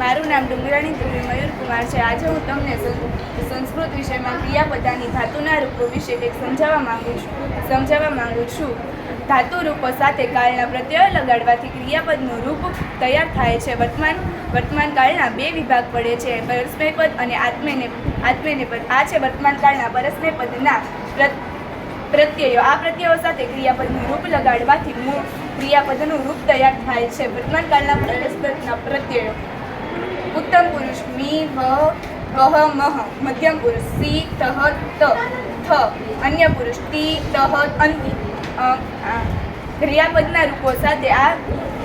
મારું નામ ડુંગરાણી ધ્રુવી મયુરકુમાર છે. આજે હું તમને સંસ્કૃત વિષયમાં ક્રિયાપદાની ધાતુના રૂપો વિશે કંઈક સમજાવવા માગું છું. સમજાવવા માગું છું. ધાતુ રૂપો સાથે કાળના પ્રત્યય લગાડવાથી ક્રિયાપદનું રૂપ તૈયાર થાય છે. વર્તમાન વર્તમાન કાળના બે વિભાગ પડે છે. પરસ્મય પદ અને આત્મેને આત્મેને પદ. આ છે વર્તમાન કાળના પરસ્મય પદના પ્રત્યયો. આ પ્રત્યયો સાથે ક્રિયાપદનું રૂપ લગાડવાથી મૂળ ક્રિયાપદનું રૂપ તૈયાર થાય છે. વર્તમાન કાળના પ્રત્યયો. ઉત્તમ પુરુષ મી વ વહ, મહ, મધ્યમ પુરુષ સી તહ ત, થ. અન્ય પુરુષ તી તહ અંતિ ક્રિયાપદના રૂપો સાથે આ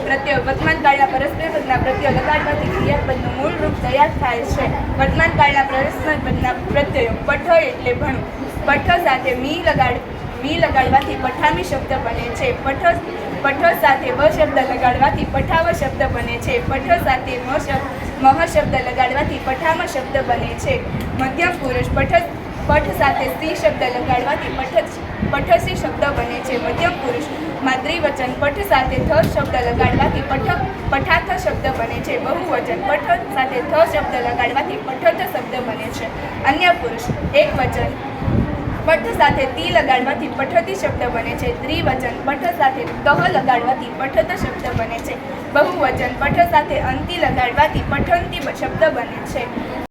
પ્રત્યય વર્તમાન કાળના પરસ્પર પદના પ્રત્યય લગાડવાથી ક્રિયાપદનું મૂળ રૂપ તૈયાર થાય છે. વર્તમાન કાળના પરસ્પર પદના પ્રત્યયો પઠ એટલે ભણવું પઠ સાથે મી લગાડ મી લગાડવાથી પઠામી શબ્દ બને છે. પઠ પઠ સાથે વ શબ્દ લગાડવાથી પઠાવ શબ્દ બને છે. પઠ સાથે મ શબ્દ મહ શબ્દ લગાડવાથી પઠામ શબ્દ બને છે. મધ્યમ પુરુષ પઠ પઠ સાથે સ્ત્રી શબ્દ લગાડવાથી પઠ પઠસી શબ્દ બને છે. મધ્યમ પુરુષ માતૃવચન પઠ સાથે થ શબ્દ લગાડવાથી પઠ, પઠાથ શબ્દ બને છે. બહુવચન પઠ સાથે થ શબ્દ લગાડવાથી પઠથ શબ્દ બને છે. અન્ય પુરુષ, એક વચન પઠ સાથે તી લગાડવાથી પઠતી શબ્દ બને છે. ત્રિવચન પઠ સાથે તહ લગાડવાથી પઠત શબ્દ બને છે. બહુવચન પઠ સાથે અંતિ લગાડવાથી પઠંતી શબ્દ બને છે.